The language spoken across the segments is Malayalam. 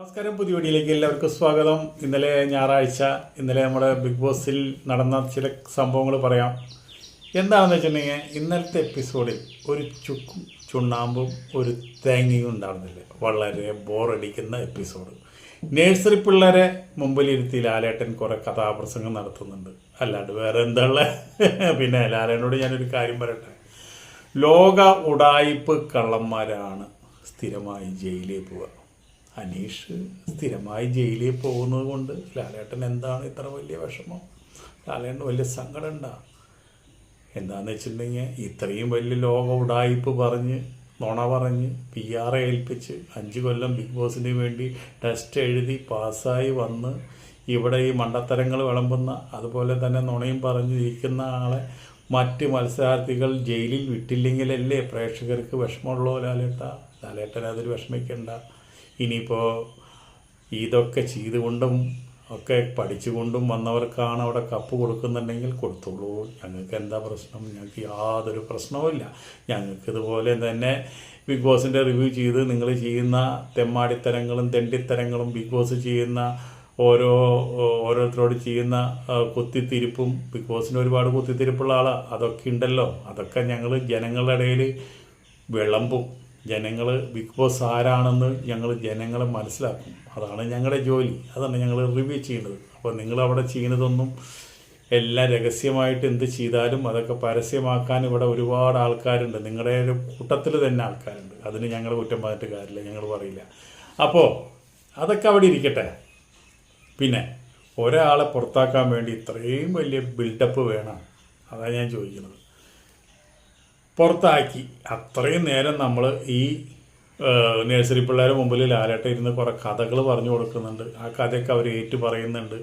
നമസ്കാരം പുതിയ വീഡിയോയിലേക്ക് എല്ലാവർക്കും സ്വാഗതം. ഇന്നലെ ഞായറാഴ്ച ഇന്നലെ നമ്മുടെ ബിഗ് ബോസിൽ നടന്ന ചില സംഭവങ്ങൾ പറയാം. എന്താണെന്ന് വെച്ചിട്ടുണ്ടെങ്കിൽ ഇന്നലത്തെ എപ്പിസോഡിൽ ഒരു ചുക്കും ചുണ്ണാമ്പും ഒരു തേങ്ങയും ഉണ്ടായിരുന്നില്ല. വളരെ ബോറടിക്കുന്ന എപ്പിസോഡ്. നേഴ്സറി പിള്ളേരെ മുമ്പിലിരുത്തി ലാലേട്ടൻ കുറേ കഥാപ്രസംഗം നടത്തുന്നുണ്ട്. അല്ലാണ്ട് വേറെ എന്താ പിന്നെ ലാലേട്ടനോട് ഞാനൊരു കാര്യം പറയട്ടെ. ലോക ഉടായിപ്പ് കള്ളന്മാരാണ് സ്ഥിരമായി ജയിലിൽ പോവുക. അനീഷ് സ്ഥിരമായി ജയിലിൽ പോകുന്നത് കൊണ്ട് ലാലേട്ടൻ എന്താണ് ഇത്ര വലിയ വിഷമം? ലാലേട്ടൻ വലിയ സങ്കടം ഉണ്ടാ എന്താണെന്ന് വെച്ചിട്ടുണ്ടെങ്കിൽ ഇത്രയും വലിയ ലോക ഉടായ്പ് പറഞ്ഞ് നുണ പറഞ്ഞ് പി ആർ ഏൽപ്പിച്ച് അഞ്ച് കൊല്ലം ബിഗ് ബോസിന് വേണ്ടി ടെസ്റ്റ് എഴുതി പാസ്സായി വന്ന് ഇവിടെ ഈ മണ്ടത്തരങ്ങൾ വിളമ്പുന്ന അതുപോലെ തന്നെ നുണയും പറഞ്ഞ് ഇരിക്കുന്ന ആളെ മറ്റ് മത്സരാർത്ഥികൾ ജയിലിൽ വിട്ടില്ലെങ്കിലല്ലേ പ്രേക്ഷകർക്ക് വിഷമമുള്ളോ ലാലേട്ട? ലാലേട്ടൻ അതിൽ വിഷമിക്കണ്ട. ഇനിയിപ്പോൾ ഇതൊക്കെ ചെയ്തുകൊണ്ടും ഒക്കെ പഠിച്ചുകൊണ്ടും വന്നവർക്കാണ് അവിടെ കപ്പ് കൊടുക്കുന്നുണ്ടെങ്കിൽ കൊടുത്തോളൂ. ഞങ്ങൾക്ക് എന്താ പ്രശ്നം? ഞങ്ങൾക്ക് യാതൊരു പ്രശ്നവുമില്ല ഞങ്ങൾക്ക് ഇതുപോലെ തന്നെ ബിഗ് ബോസിന്റെ റിവ്യൂ ചെയ്ത് നിങ്ങൾ ചെയ്യുന്ന തെമ്മാടിത്തരങ്ങളും തെണ്ടിത്തരങ്ങളും ബിഗ് ബോസ് ചെയ്യുന്ന ഓരോ ഓരോരുത്തരോട് ചെയ്യുന്ന കുത്തിത്തിരിപ്പും ബിഗ് ബോസിന് ഒരുപാട് കുത്തിത്തിരിപ്പുള്ള ആളാണ് അതൊക്കെ ഉണ്ടല്ലോ. അതൊക്കെ ഞങ്ങൾ ജനങ്ങളുടെ ഇടയിൽ വിളമ്പും. ജനങ്ങൾ ബിഗ് ബോസ് ആരാണെന്ന് ഞങ്ങൾ ജനങ്ങളെ മനസ്സിലാക്കും. അതാണ് ഞങ്ങളുടെ ജോലി. അതാണ് ഞങ്ങൾ റിവ്യൂ ചെയ്യുന്നത് അപ്പോൾ നിങ്ങൾ അവിടെ ചെയ്യുന്നതൊന്നും എല്ലാം രഹസ്യമായിട്ട് എന്ത് ചെയ്താലും അതൊക്കെ പരസ്യമാക്കാൻ ഇവിടെ ഒരുപാട് ആൾക്കാരുണ്ട്. നിങ്ങളുടെ ഒരു കൂട്ടത്തിൽ തന്നെ ആൾക്കാരുണ്ട്. അതിന് ഞങ്ങൾ കുറ്റം പറഞ്ഞിട്ട് കാര്യമില്ല. ഞങ്ങൾ പറയില്ല. അപ്പോൾ അതൊക്കെ അവിടെ ഇരിക്കട്ടെ. പിന്നെ ഒരാളെ പുറത്താക്കാൻ വേണ്ടി ഇത്രയും വലിയ ബിൽഡപ്പ് വേണം. അതാണ് ഞാൻ ചോദിക്കുന്നത്. പുറത്താക്കി. അത്രയും നേരം നമ്മൾ ഈ നേഴ്സറി പിള്ളേരെ മുമ്പിൽ ലാലേട്ട ഇരുന്ന് കുറേ കഥകൾ പറഞ്ഞു കൊടുക്കുന്നുണ്ട്. ആ കഥയൊക്കെ അവർ ഏറ്റു പറയുന്നുണ്ട്.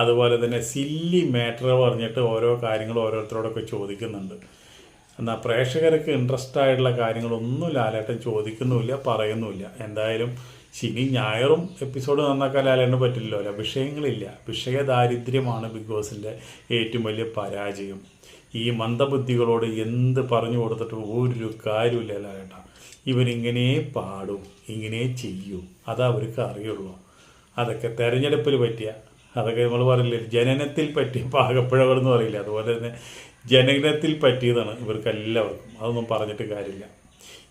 അതുപോലെ തന്നെ സില്ലി മാറ്റർ പറഞ്ഞിട്ട് ഓരോ കാര്യങ്ങൾ ഓരോരുത്തരോടൊക്കെ ചോദിക്കുന്നുണ്ട്. എന്നാൽ പ്രേക്ഷകർക്ക് ഇൻട്രസ്റ്റ് ആയിട്ടുള്ള കാര്യങ്ങളൊന്നും ലാലേട്ടൻ ചോദിക്കുന്നുമില്ല പറയുന്നുമില്ല. എന്തായാലും ശനി ഞായറും എപ്പിസോഡ് നന്നാക്കാൻ ലാലേട്ടന് പറ്റില്ലല്ലോ വിഷയങ്ങളില്ല. വിഷയ ദാരിദ്ര്യമാണ് ബിഗ് ബോസിന്റെ ഏറ്റവും വലിയ പരാജയം. ഈ മന്ദബുദ്ധികളോട് എന്ത് പറഞ്ഞു കൊടുത്തിട്ട് ഒരു കാര്യമില്ല ലാലേട്ട ഇവരിങ്ങനെ പാടും ഇങ്ങനെ ചെയ്യും. അതാ അവർക്ക് അറിയുള്ളൂ. അതൊക്കെ തെരഞ്ഞെടുപ്പിൽ പറ്റിയ അതൊക്കെ നമ്മൾ പറയില്ലേ ജനനത്തിൽ പറ്റിയ പാകപ്പുഴകളെന്ന് പറയില്ല? അതുപോലെ തന്നെ ജനനത്തിൽ പറ്റിയതാണ് ഇവർക്കെല്ലാവർക്കും. അതൊന്നും പറഞ്ഞിട്ട് കാര്യമില്ല.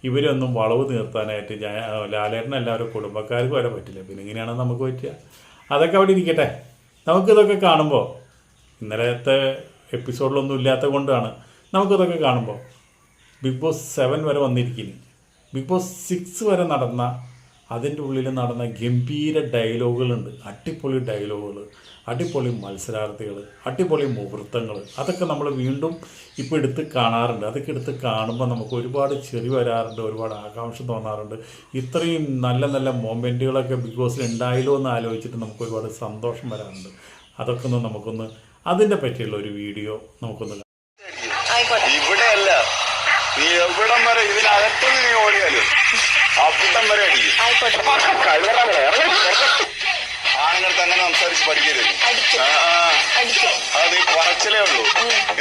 ഇവരൊന്നും വളവ് നിർത്താനായിട്ട് ഞാൻ ലാലേട്ടൻ എല്ലാവരും കുടുംബക്കാർക്ക് വരെ പറ്റില്ല. പിന്നെ ഇങ്ങനെയാണ് നമുക്ക് പറ്റുക? അതൊക്കെ അവിടെ ഇരിക്കട്ടെ. നമുക്കിതൊക്കെ കാണുമ്പോൾ ഇന്നലത്തെ എപ്പിസോഡിലൊന്നും ഇല്ലാത്ത കൊണ്ടാണ് നമുക്കിതൊക്കെ കാണുമ്പോൾ ബിഗ് ബോസ് സെവൻ വരെ വന്നിരിക്കുന്നു. ബിഗ് ബോസ് സിക്സ് വരെ നടന്ന അതിന്റെ ഉള്ളിൽ നടന്ന ഗംഭീര ഡയലോഗുകളുണ്ട്. അടിപൊളി ഡയലോഗുകൾ അടിപൊളി മത്സരാർത്ഥികൾ അടിപൊളി മുഹൂർത്തങ്ങൾ. അതൊക്കെ നമ്മൾ വീണ്ടും ഇപ്പോൾ എടുത്ത് കാണാറുണ്ട്. അതൊക്കെ എടുത്ത് കാണുമ്പോൾ നമുക്ക് ഒരുപാട് ചെറി വരാറുണ്ട് ഒരുപാട് ആകാംക്ഷ തോന്നാറുണ്ട്. ഇത്രയും നല്ല നല്ല മൊമെന്റുകളൊക്കെ ബിഗ് ബോസിൽ ഉണ്ടായല്ലോ എന്ന് ആലോചിച്ചിട്ട് നമുക്ക് ഒരുപാട് സന്തോഷം വരാറുണ്ട്. അതൊക്കെ ഒന്ന് നമുക്കൊന്ന് അതിന്റെ പറ്റിയുള്ള ഒരു വീഡിയോ നമുക്കൊന്ന് കാണാം. ആയിക്കോട്ടെ. ഇവിടെ അല്ല നീ എവിടം വരെ ഇതിനകത്തുനിന്ന് നീ ഓടിയാലും? അവിടം വരെ അടിക്കും. ആണുങ്ങൾക്ക് അങ്ങനെ സംസാരിച്ച് പഠിക്കരുത്. അത് കുറച്ചിലേ ഉള്ളൂ.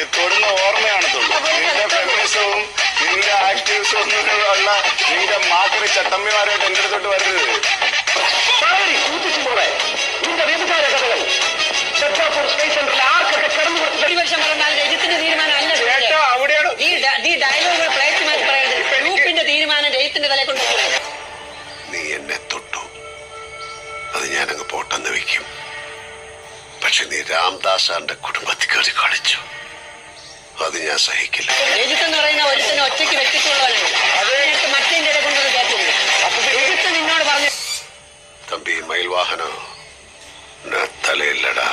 ഇത് തൊടുന്ന ഓർമ്മയാണത്തുള്ളൂ. നിന്റെ ഫെമിനിസവും നിന്റെ ആക്ടിവിസവും ഉള്ള നിന്റെ മാത്രം ചട്ടമ്പിമാരായിട്ട് എന്റെ അടുത്തോട്ട് വരരുത്. ആർക്കൊക്കെ കടന്നു കൊടുത്ത് വർഷം പറഞ്ഞാൽ രജിത്തിന്റെ തീരുമാനമല്ല രാംദാസാന്റെ കുടുംബത്തിൽ കയറി കളിച്ചു. അത് ഞാൻ സഹിക്കില്ല. രജിത്ത് എന്ന് പറയുന്ന ഒരുത്തിന് ഒറ്റയ്ക്ക് വ്യക്തിത്വമുള്ളവനാണ് നിന്നോട് പറഞ്ഞു തമ്പി മയിൽ വാഹനം? തലയില്ലടാ.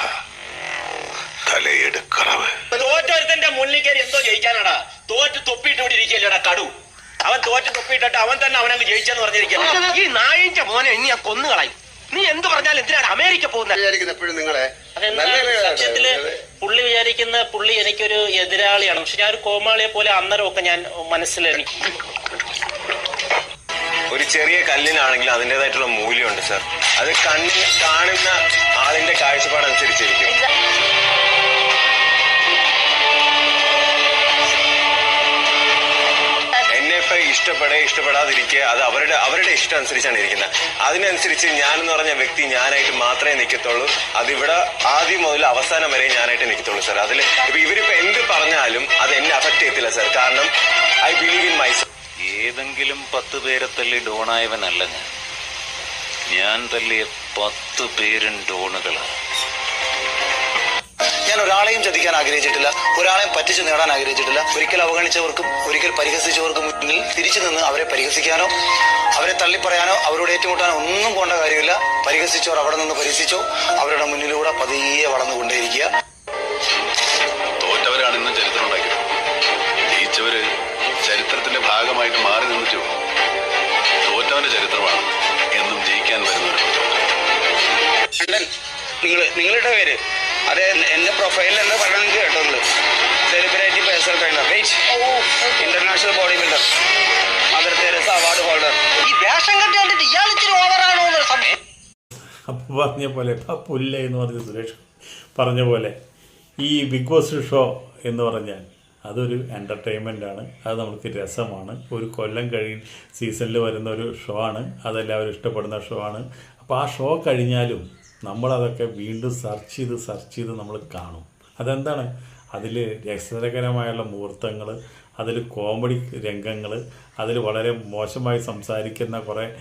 തലയെടുക്കറവ് തോറ്റൊരുത്തന്റെ മുന്നിൽ കയറി എന്തോ ജയിക്കാനാടാ. തോറ്റ് തൊപ്പിയിട്ട് ഇവിടെ ഇരിക്കല്ലടാ കടു. അവൻ തോറ്റ് തൊപ്പിയിട്ടിട്ട് അവൻ തന്നെ അവനങ്ങ് ജയിച്ചെന്ന് പറഞ്ഞിരിക്കുന്നു ഈ നായിന്റെ മോനെ ഇനി ഞാൻ കൊന്നുകളയും. നീ എന്ത് പറഞ്ഞാലും എന്തിനാണ് അമേരിക്ക പോകുന്നത്? എപ്പോഴും നിങ്ങളെ സത്യത്തിൽ പുള്ളി വിചാരിക്കുന്ന പുള്ളി എനിക്കൊരു എതിരാളിയാണ്. പക്ഷെ ഞാൻ ഒരു കോമാളിയെ പോലെ അന്നരമൊക്കെ ഞാൻ മനസ്സിലെനിക്ക് ഒരു ചെറിയ കല്ലിനാണെങ്കിൽ അതിന്റെതായിട്ടുള്ള മൂല്യമുണ്ട് സർ. അത് കണ്ണിന് കാണുന്ന ആളിന്റെ കാഴ്ചപ്പാടനുസരിച്ചിരിക്കും. ഇഷ്ടപ്പെടേ ഇഷ്ടപ്പെടാതിരിക്കുക അത് അവരുടെ അവരുടെ ഇഷ്ടം അനുസരിച്ചാണ് ഇരിക്കുന്നത്. അതിനനുസരിച്ച് ഞാൻ എന്ന് പറഞ്ഞ വ്യക്തി ഞാനായിട്ട് മാത്രമേ നിൽക്കത്തുള്ളൂ. അതിവിടെ ആദ്യം മുതൽ അവസാനം വരെ ഞാനായിട്ട് നിൽക്കത്തുള്ളൂ സാർ അതിൽ ഇപ്പൊ ഇവരിപ്പോ എന്ത് പറഞ്ഞാലും അത് എന്നെ അഫക്ട് ചെയ്യത്തില്ല സാർ കാരണം ഐ ബിലീവ് ഇൻ മൈ ഏതെങ്കിലും പത്ത് പേരെ തല്ലി ഡോണായവനല്ല ഞാൻ. ഞാൻ തല്ലിയ പത്ത് പേരും ഡോണുകളാണ് ഞാൻ ഒരാളെയും ചതിക്കാൻ ആഗ്രഹിച്ചിട്ടില്ല. ഒരാളെയും പറ്റിച്ചു നേടാൻ ആഗ്രഹിച്ചിട്ടില്ല. ഒരിക്കൽ അവഗണിച്ചവർക്കും ഒരിക്കൽ പരിഹസിച്ചവർക്കും മുന്നിൽ തിരിച്ചു നിന്ന് അവരെ പരിഹസിക്കാനോ അവരെ തള്ളിപ്പറയാനോ അവരോട് ഏറ്റുമുട്ടാനോ ഒന്നും പോണ്ട കാര്യമില്ല. പരിഹസിച്ചവർ അവിടെ നിന്ന് പരിഹസിച്ചോ. അവരുടെ മുന്നിലൂടെ പതിയെ വളർന്നുകൊണ്ടേയിരിക്കുക. തോറ്റവരാണ് ഇന്നും ചരിത്രം ഉണ്ടാക്കിയത് ജയിച്ചവര് ചരിത്രത്തിന്റെ ഭാഗമായിട്ട് മാറി നിന്നിട്ടു തോറ്റവന്റെ ചരിത്രമാണ് എന്നും ജയിക്കാൻ വരുന്നവർ. നിങ്ങൾ നിങ്ങളുടെ പേര്? അതെ എന്റെ പ്രൊഫൈലിൽ എന്താ പറയണമെന്ന് കേട്ടോ നിങ്ങൾ celebrity personal trainer weight international body builder mother Teresa award holder ഈ വേഷം കെട്ടി കണ്ടിട്ട് ഇയാൾ ഇച്ചിരി ഓവറാണോ അപ്പോൾ പറഞ്ഞ പോലെ പുല്ല എന്ന് പറഞ്ഞ സുരേഷ് പറഞ്ഞ പോലെ ഈ ബിഗ് ബോസ് ഷോ എന്ന് പറഞ്ഞാൽ അതൊരു എന്റർടൈൻമെന്റ് ആണ്. അത് നമുക്ക് രസമാണ്. ഒരു കൊല്ലം കഴി സീസണിൽ വരുന്ന ഒരു ഷോ ആണ്. അതെല്ലാവരും ഇഷ്ടപ്പെടുന്ന ഷോ ആണ്. അപ്പോൾ ആ ഷോ കഴിഞ്ഞാലും നമ്മളതൊക്കെ വീണ്ടും സെർച്ച് ചെയ്ത് സെർച്ച് ചെയ്ത് നമ്മൾ കാണും. അതെന്താണ്? അതിൽ രസകരമായുള്ള മുഹൂർത്തങ്ങൾ അതിൽ കോമഡി രംഗങ്ങൾ അതിൽ വളരെ മോശമായി സംസാരിക്കുന്ന കുറേ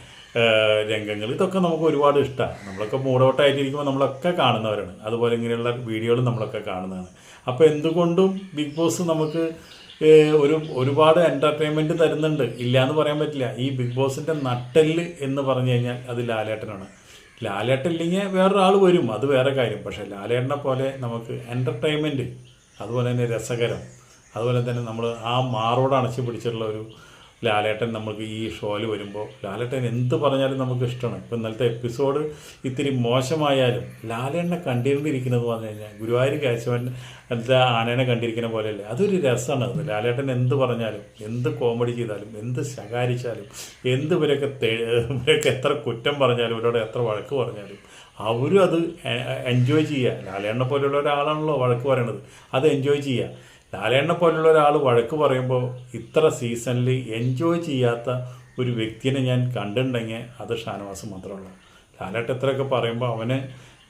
രംഗങ്ങൾ. ഇതൊക്കെ നമുക്ക് ഒരുപാട് ഇഷ്ടമാണ് നമ്മളൊക്കെ മൂടോട്ടായിട്ടിരിക്കുമ്പോൾ നമ്മളൊക്കെ കാണുന്നവരാണ്. അതുപോലെ ഇങ്ങനെയുള്ള വീഡിയോകൾ നമ്മളൊക്കെ കാണുന്നതാണ്. അപ്പോൾ എന്തുകൊണ്ടും ബിഗ് ബോസ് നമുക്ക് ഒരു ഒരുപാട് എന്റർടൈൻമെന്റ് തരുന്നുണ്ട്. ഇല്ല എന്ന് പറയാൻ പറ്റില്ല. ഈ ബിഗ് ബോസിന്റെ നട്ടെല്ല് എന്ന് പറഞ്ഞു കഴിഞ്ഞാൽ അത് ലാലേട്ടനാണ്. ലാലേട്ടൻ ഇല്ലെങ്കിൽ വേറൊരാൾ വരും. അത് വേറെ കാര്യം. പക്ഷേ ലാലേട്ടനെ പോലെ നമുക്ക് എന്റർടൈൻമെന്റ് അതുപോലെ തന്നെ രസകരം. അതുപോലെ തന്നെ നമ്മൾ ആ മാറോട് അണച്ചു പിടിച്ചിട്ടുള്ള ഒരു ലാലേട്ടൻ നമുക്ക് ഈ ഷോയിൽ വരുമ്പോൾ ലാലേട്ടൻ എന്ത് പറഞ്ഞാലും നമുക്ക് ഇഷ്ടമാണ്. ഇപ്പം ഇന്നലത്തെ എപ്പിസോഡ് ഇത്തിരി മോശമായാലും ലാലേട്ടനെ കണ്ടിരുന്നിരിക്കുന്നത് പറഞ്ഞു കഴിഞ്ഞാൽ ഗുരുവായൂർ കേശവൻ എന്താ ആനേനെ കണ്ടിരിക്കുന്ന പോലെയല്ലേ? അതൊരു രസമാണ് അത്. ലാലേട്ടൻ എന്ത് പറഞ്ഞാലും എന്ത് കോമഡി ചെയ്താലും എന്ത് ശകാരിച്ചാലും എന്ത് ഇവരൊക്കെ ഇവരൊക്കെ എത്ര കുറ്റം പറഞ്ഞാലും ഇവരോട് എത്ര വഴക്ക് പറഞ്ഞാലും അവരും അത് എൻജോയ് ചെയ്യുക. ലാലേട്ടനെ പോലെയുള്ള ഒരാളാണല്ലോ വഴക്ക് പറയണത്. അത് എൻജോയ് ചെയ്യുക. ലാലേണ്ണെ പോലുള്ള ഒരാൾ വഴക്ക് പറയുമ്പോൾ ഇത്ര സീസണിൽ എൻജോയ് ചെയ്യാത്ത ഒരു വ്യക്തിനെ ഞാൻ കണ്ടിട്ടുണ്ടെങ്കിൽ അത് ഷാനവാസ് മാത്രമുള്ളൂ ലാലേട്ട ഇത്രയൊക്കെ പറയുമ്പോൾ അവന്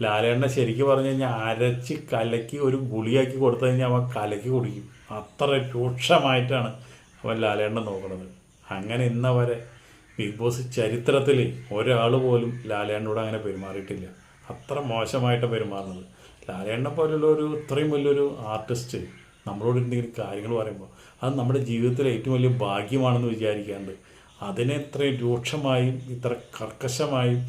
ലാലേണ്ണ ശരിക്കും പറഞ്ഞു കഴിഞ്ഞാൽ അരച്ച് കലക്കി ഒരു ഗുളിയാക്കി കൊടുത്തു കഴിഞ്ഞാൽ അവൻ കലക്കി കുടിക്കും. അത്ര രൂക്ഷമായിട്ടാണ് അവൻ ലാലേണ്ണ നോക്കുന്നത് അങ്ങനെ ഇന്ന വരെ ബിഗ് ബോസ് ചരിത്രത്തിൽ ഒരാൾ പോലും ലാലേണ്ണയോട് അങ്ങനെ പെരുമാറിയിട്ടില്ല. അത്ര മോശമായിട്ട് പെരുമാറുന്നത്. ലാലേണ്ണ പോലുള്ള ഒരു ഇത്രയും വലിയൊരു ആർട്ടിസ്റ്റ് നമ്മളോട് എന്തെങ്കിലും കാര്യങ്ങൾ പറയുമ്പോൾ അത് നമ്മുടെ ജീവിതത്തിലെ ഏറ്റവും വലിയ ഭാഗ്യമാണെന്ന് വിചാരിക്കാണ്ട് അതിനെ ഇത്രയും രൂക്ഷമായും ഇത്ര കർക്കശമായും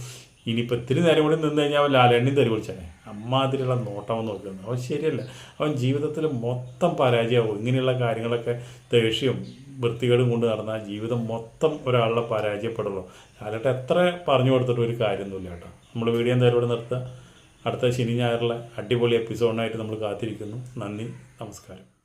ഇനിയിപ്പോൾ ഇത്തിരി നേരം കൂടി നിന്ന് കഴിഞ്ഞാൽ അവൻ ലാലണ്ണി തരി വിളിച്ചാണ് അമ്മാതിരിയുള്ള നോട്ടം നോക്കുന്നത് അവൻ ശരിയല്ല. അവൻ ജീവിതത്തിൽ മൊത്തം പരാജയമാവും ഇങ്ങനെയുള്ള കാര്യങ്ങളൊക്കെ ദേഷ്യം വൃത്തികേടും കൊണ്ട് നടന്നാൽ ജീവിതം മൊത്തം ഒരാളുടെ പരാജയപ്പെടുള്ളൂ ലാലേട്ട എത്ര പറഞ്ഞു കൊടുത്തിട്ട് ഒരു കാര്യമൊന്നുമില്ല കേട്ടോ. നമ്മൾ വീഡിയോ എന്തായാലും ഇവിടെ നിർത്തുക. അടുത്ത ശനി ഞായറിലെ അടിപൊളി എപ്പിസോഡിനായിട്ട് നമ്മൾ കാത്തിരിക്കുന്നു. നന്ദി നമസ്കാരം.